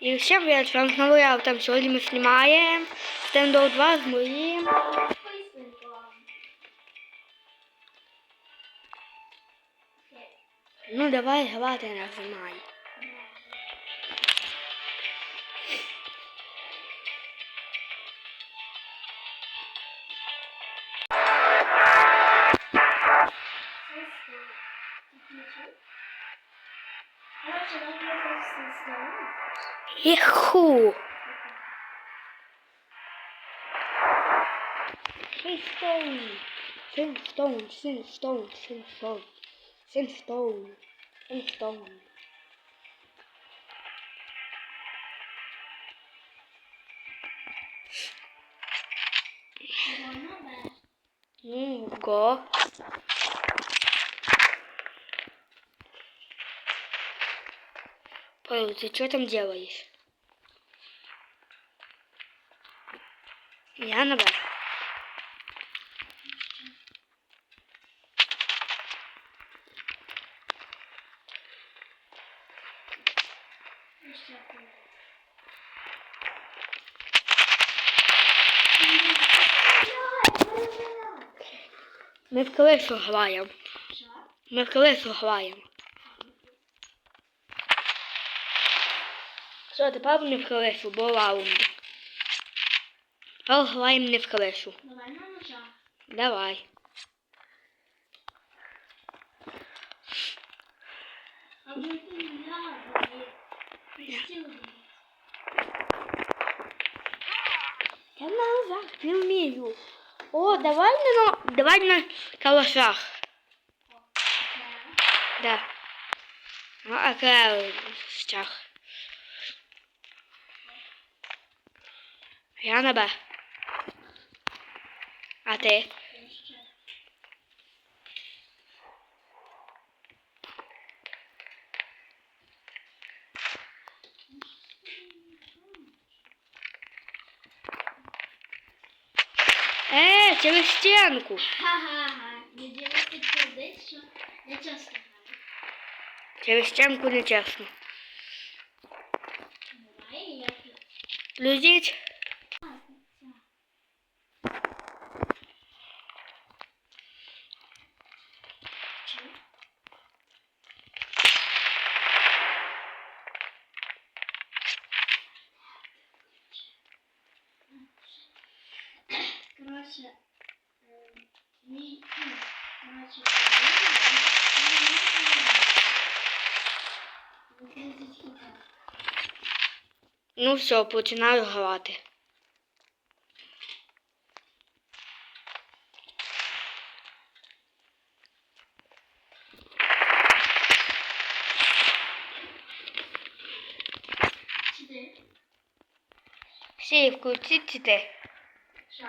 І всім привіт, з вами знову я, там сьогодні ми знімаємо стендов 2 з моїм. Ну давай грати нажимай. Іху. Синстоун. Синстоун, синстоун, синстоун. Синстоун. Синстоун. Ну, го. Павел, ты что там делаешь? Я на Б. Ми в колесо граємо. Ми в колесо граємо. Що, тепер не в колесо, бо раунд. Тепер граємо не в колесо. Давай на ножа. Давай. А вже ти не надо. Я назад не вмію. О, давай на, давай на калашах. Да. Ну, а калашах. Я на Б. А ти? Е, через стінку. Ха-ха-ха. Не ділити туди, що я часто граю. Через стінку нечесно. Давай, я Ну все, починаю грати. Чотири. Всі включіть ти. Що?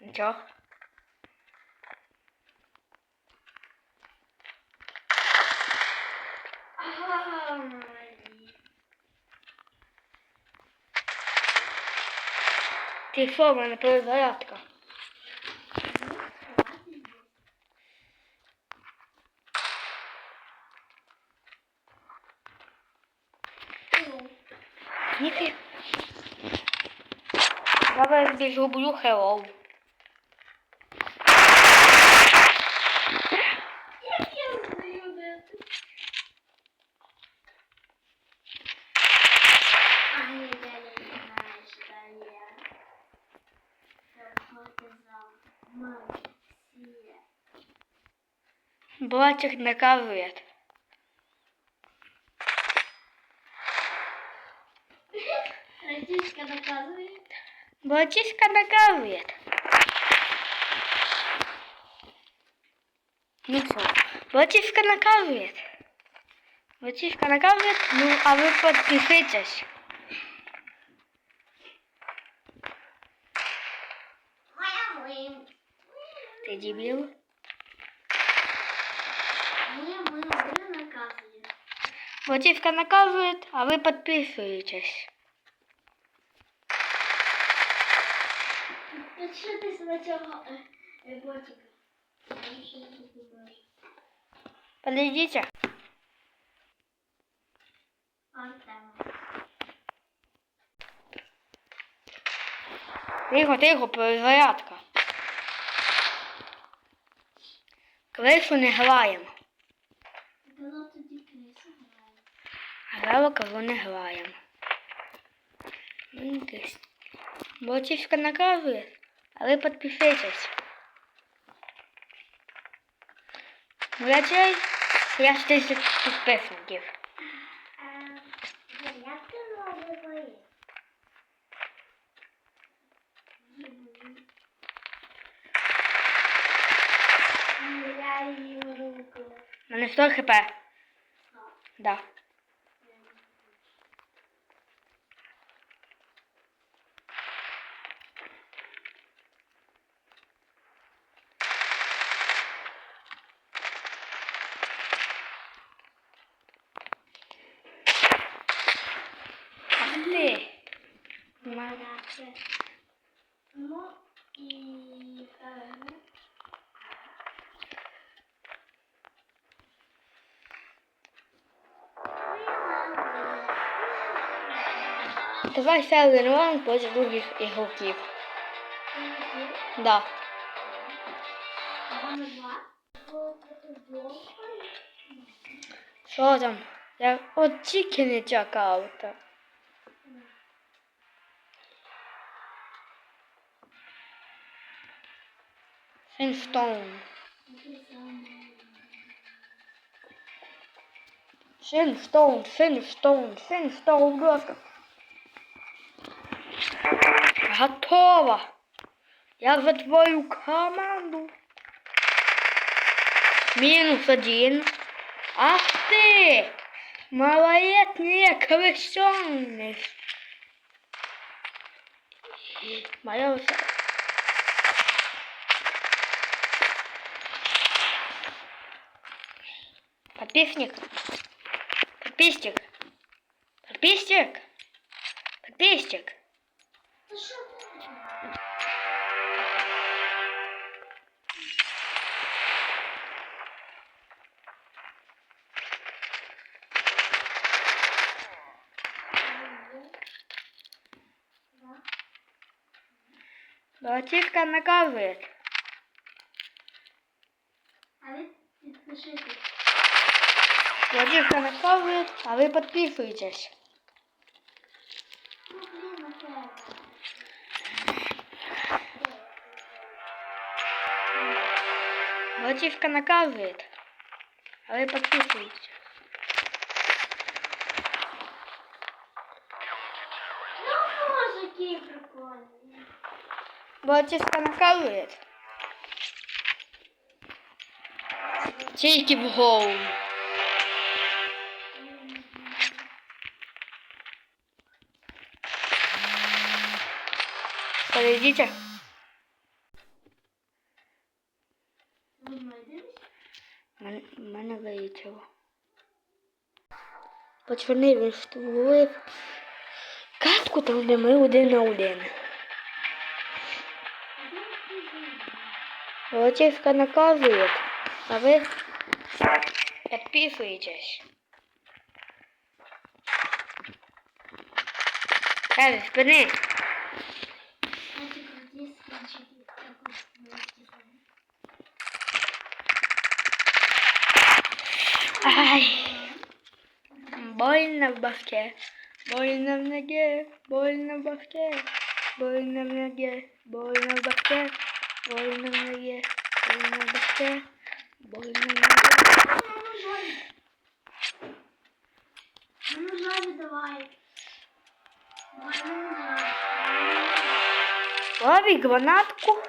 Нічого. Ай. Ти що, в мене перезарядка. Ніхи. Давай я зроблю хеллоу. Як я знаю, де ти? А, ні, я не знаю, що я. Я показав. Мама, всі. Братик наказує. Радічка наказує. Братишка наказує. Ну все. Братишка наказує. Братишка наказує, ну а ви підпишитесь. Ты дебил? Плативка наказывает, а вы подписываетесь. Підпишитись на. Подождите. Тихо, тихо, перезарядка. Крису не граємо. Грала кого не граємо. Ну, Ботівка наказує, але підпишитесь. Врачай, я 40 підписників. 100 хп. Да. Ах ти. Ма- vai felden van pois drugih ihokib. Da. dá hocam ya é o çikini çok é aldı. Tá. Shinstone. Shinstone, Shinstone, Shinstone, Gosca. Готово. Я за твою команду. Минус один. Ах ты! Малолетний крещенный. Моя вся... Подписник. Подписчик. Подписчик. Подписчик. Братишка наказывает. А ви підпишитесь. Братишка наказывает, а вы подписывайтесь. Братишка наказывает, а вы прикольні. Братишка наказывает. Тільки в голову. Подойдите. Ви знайдетесь? Мен- Мене вилетіло. Пацани, він встановив катку там, де ми один на один. Волочівка наказує, а ви підписуєтесь. Ей, спини. Больно в башке, больно в ноге, больно в башке, больно в ноге, больно в башке, больно в ноге, больно в башке, больно в ноге. Ну, жаль. Давай. Лови гранатку.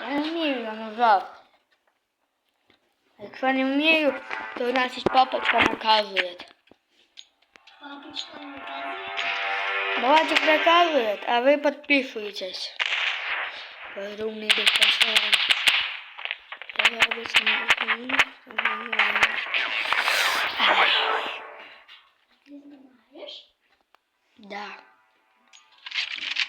Я не вмію на ножах. Якщо не вмію, то значить папочка наказує. Папочка наказує. Братик наказует, а вы подписываетесь. Разумный диктофон. Я обычно... Ай, Ти знімаєш? Да.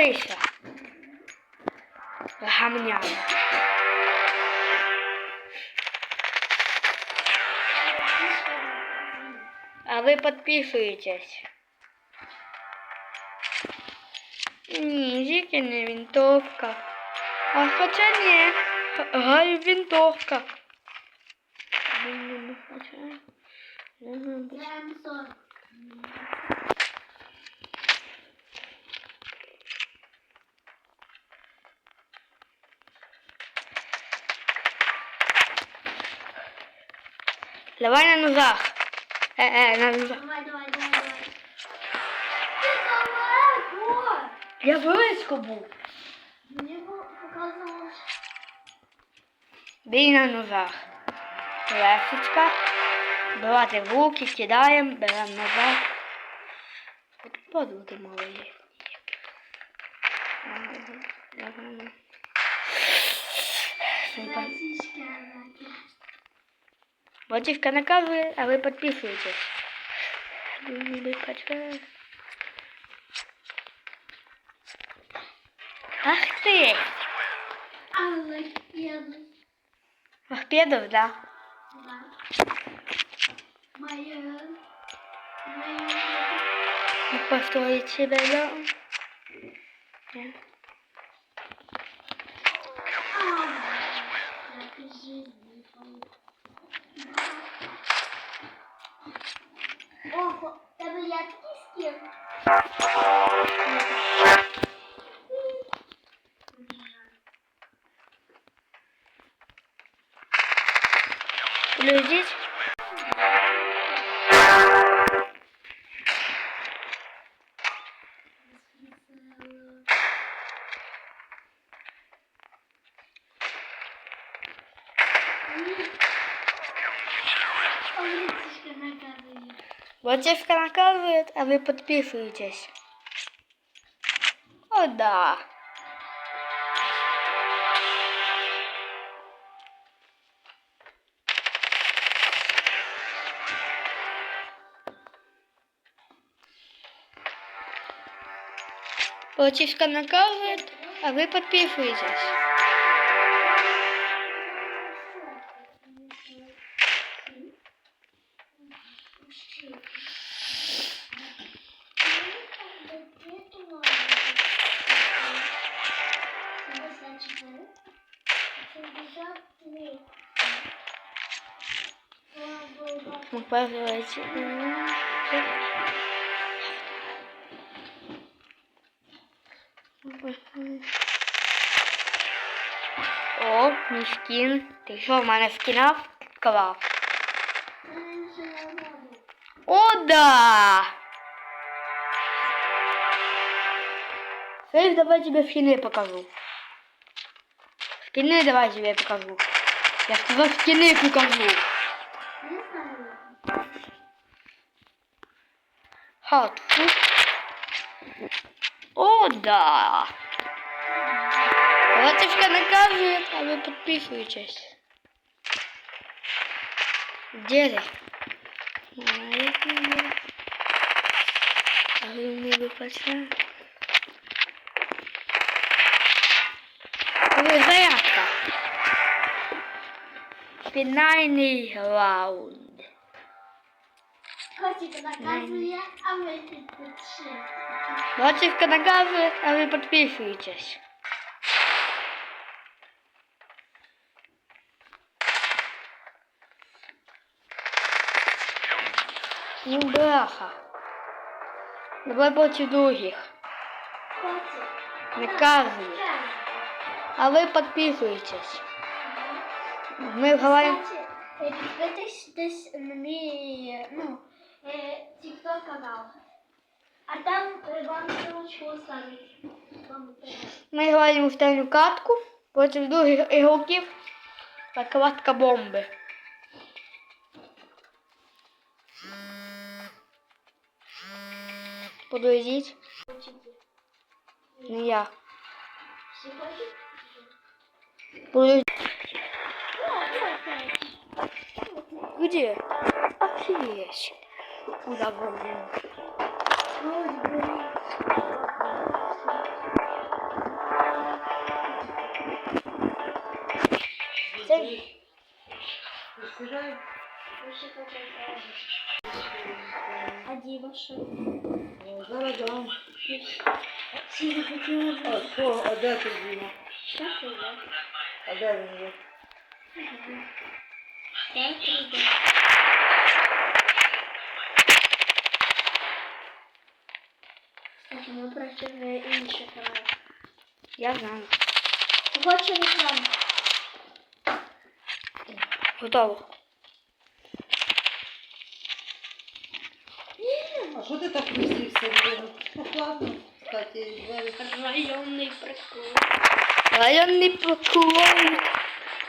Скоріше. Гамнян. А ви підписуєтесь. Ні, тільки не винтовка. А хоча ні. Гай винтовка. Давай на ногах. Е, е, на ногах. Давай, давай, давай, давай. Ти далеко! Я близько був. Мені бу- показалось. Бій на ножах. Лесочка. Брати в руки, кидаємо, беремо назад. От подруги мали. Батюшка наказує, а ви підписуєтесь. Любі качка. Ах ти! Але я Махпедов, да? Да. Моя... Моя... Не построить себя дом. Да. Як і Ого, тебе я такий скін. Батюшка наказывает, а вы подписываетесь. О, да. Батюшка наказывает, а вы подписываетесь. Показывайте. О, мій скін. Ти що в мене скіна вклав? О, да! Сейф, давай тебе скины покажу. Скины давай тебе покажу. Я сказал скины покажу. Фу. О, да! Батюшка наказывает, а вы подписываетесь. Где ты? Я не А вы мне бы пацан. Вы зарядка. Фінальний раунд. Котик наказує, а ви підпишіть. Батюшка наказывает, а вы подписываетесь. Ну, бляха. Давай против других. Котик. Наказывает. А вы подписываетесь. Мы говорим... Кстати, Е, Підписуйтесь на мій ну, е, TikTok канал. А там е, вам ссылочку оставить. Вам треба. Ми граємо в останню катку проти других ігроків. Така катка бомби. Подождіть. Не я. Всі хочуть? Подождіть. Ну, давай, Где? Офигеть. Куда бомбу? Це... А Діма що? Зараз дам. Всі захотіли А що, а де ти Діма? Так, я. А де він є? Так, прийде. Кстати, ми проти інших граємо. Я знаю. Хоче рекламу. Готово. А що ти так присівся? блін? Ну, ладно, Районний прикол. Районний прокурор.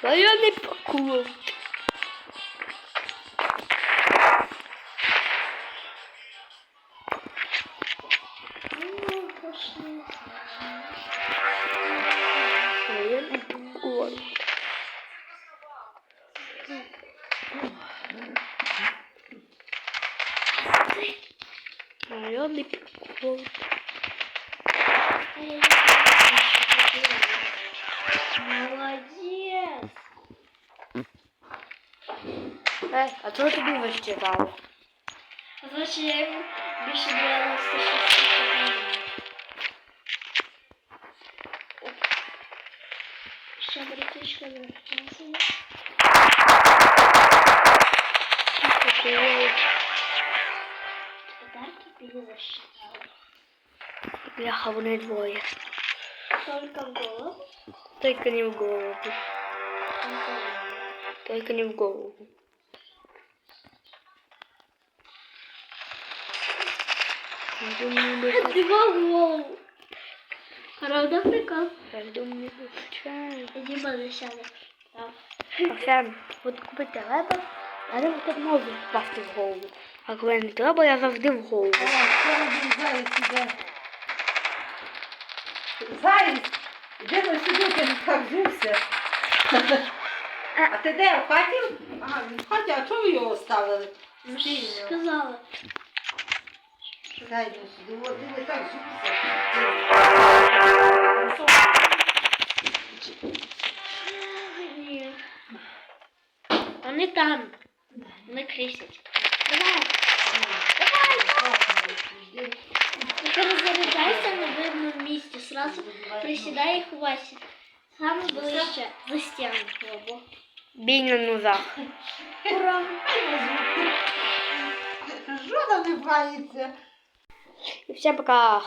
Районний прокурор. Ей, а чого тобі вищитало? Значить, я йому більше 96 Ще братишка вертілася. Подарки перезасчитали. Бляха, вони двоє. Только в голову. Тільки не в голову. только в голову. Тільки не в голову. Два в голову. Правда прикол? Я думаю, не вистачає. Иди подышали. Оксана, от купи телепа, а я так можу впасти в голову. А коли не треба, я завжди в голову. О, що робив заєць іде? Заєць! Де ви сюди, ти не так взувся? А ти де, в хаті? Ага, він в хаті, а чого ви його оставили? Сильно. Сказала. Дай ну сюди, не так. Вони там. Вони крисять. Давай. Тільки роззаряджайся на видному місці. Сразу присідай і ховайся. Саме ближче за стінку. Або. Бій на нозах. Ура! Жодна не брається. І всім пока.